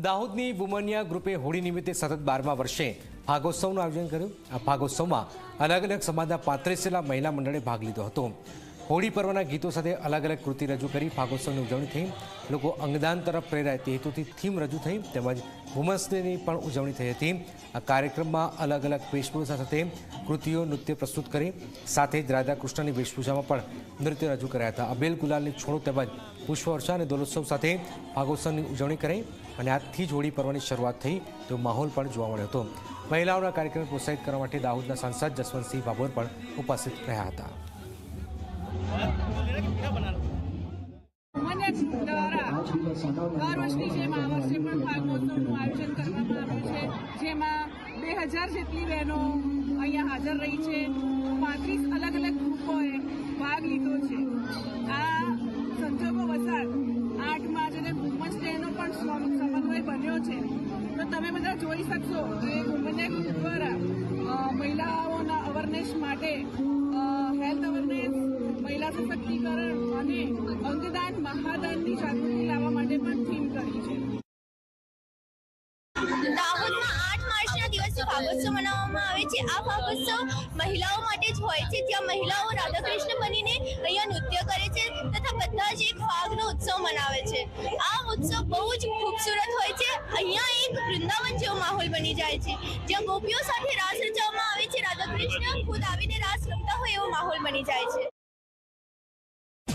દાહોદની વુમનિયા ગ્રુપે હોળી નિમિત્તે સતત બારમા વર્ષે ભાગોત્સવનું આયોજન કર્યું. આ ભાગોત્સવમાં અલગ અલગ સમાજના પાંત્રીસ મહિલા મંડળે ભાગ લીધો હતો. હોળી પર્વના ગીતો સાથે અલગ અલગ કૃતિ રજૂ કરી ફાગોત્સવની ઉજવણી થઈ. લોકો અંગદાન તરફ પ્રેરાય તે હેતુથી થીમ રજૂ થઈ તેમજ વુમન્સ ડેની પણ ઉજવણી થઈ હતી. આ કાર્યક્રમમાં અલગ અલગ વેશભૂષા સાથે કૃતિઓ નૃત્ય પ્રસ્તુત કરી. સાથે જ રાધા કૃષ્ણની વેશભૂષામાં પણ નૃત્ય રજૂ કર્યા હતા. અબેલ ગુલાલની છોડો તેમજ પુષ્પવર્ષા અને દોલોત્સવ સાથે ફાગોત્સવની ઉજવણી કરી અને આજથી જ હોળી પર્વની શરૂઆત થઈ તો માહોલ પણ જોવા મળ્યો હતો. મહિલાઓના કાર્યક્રમ પ્રોત્સાહિત કરવા માટે દાહોદના સાંસદ જસવંતસિંહ ભાભોર પણ ઉપસ્થિત રહ્યા હતા. દર વર્ષની જેમ આ વર્ષે પણ ભાગવતનું આયોજન કરવામાં આવ્યું છે. જેમાં બે હજાર જેટલી બહેનો અહીંયા હાજર રહી છે. પાંત્રીસ અલગ અલગ ગ્રુપોએ ભાગ લીધો છે. આ સંજોગો વસાત માર્ચ અને વુમન્સ ડેનો પણ સમ- સમન્વય બન્યો છે. તો તમે બધા જોઈ શકશો કે વુમન ગ્રુપ દ્વારા મહિલાઓના અવેરનેસ માટે સશક્તિકરણ અને અંગદાન મહાદાનની જાગૃતિ લાવવા માટે પણ થીમ કરી છે. આઠ માર્ચના દિવસે ભાગોત્સવ મનાવવામાં આવે છે. આ ભાગોત્સવ મહિલાઓ માટે જ હોય છે. ત્યાં મહિલાઓ રાધાકૃષ્ણ બનીને અહીંયા નૃત્ય કરે છે તથા બધા જ એક ભાગનો ઉત્સવ મનાવે છે. આ ઉત્સવ બહુ જ ખૂબસૂરત હોય છે. અહીંયા એક વૃંદાવન જેવો માહોલ બની જાય છે. જ્યાં ગોપીઓ સાથે રાસ રચવામાં આવે છે. રાધાકૃષ્ણ ખુદ આવીને રાસ રમતા હોય એવો માહોલ બની જાય છે.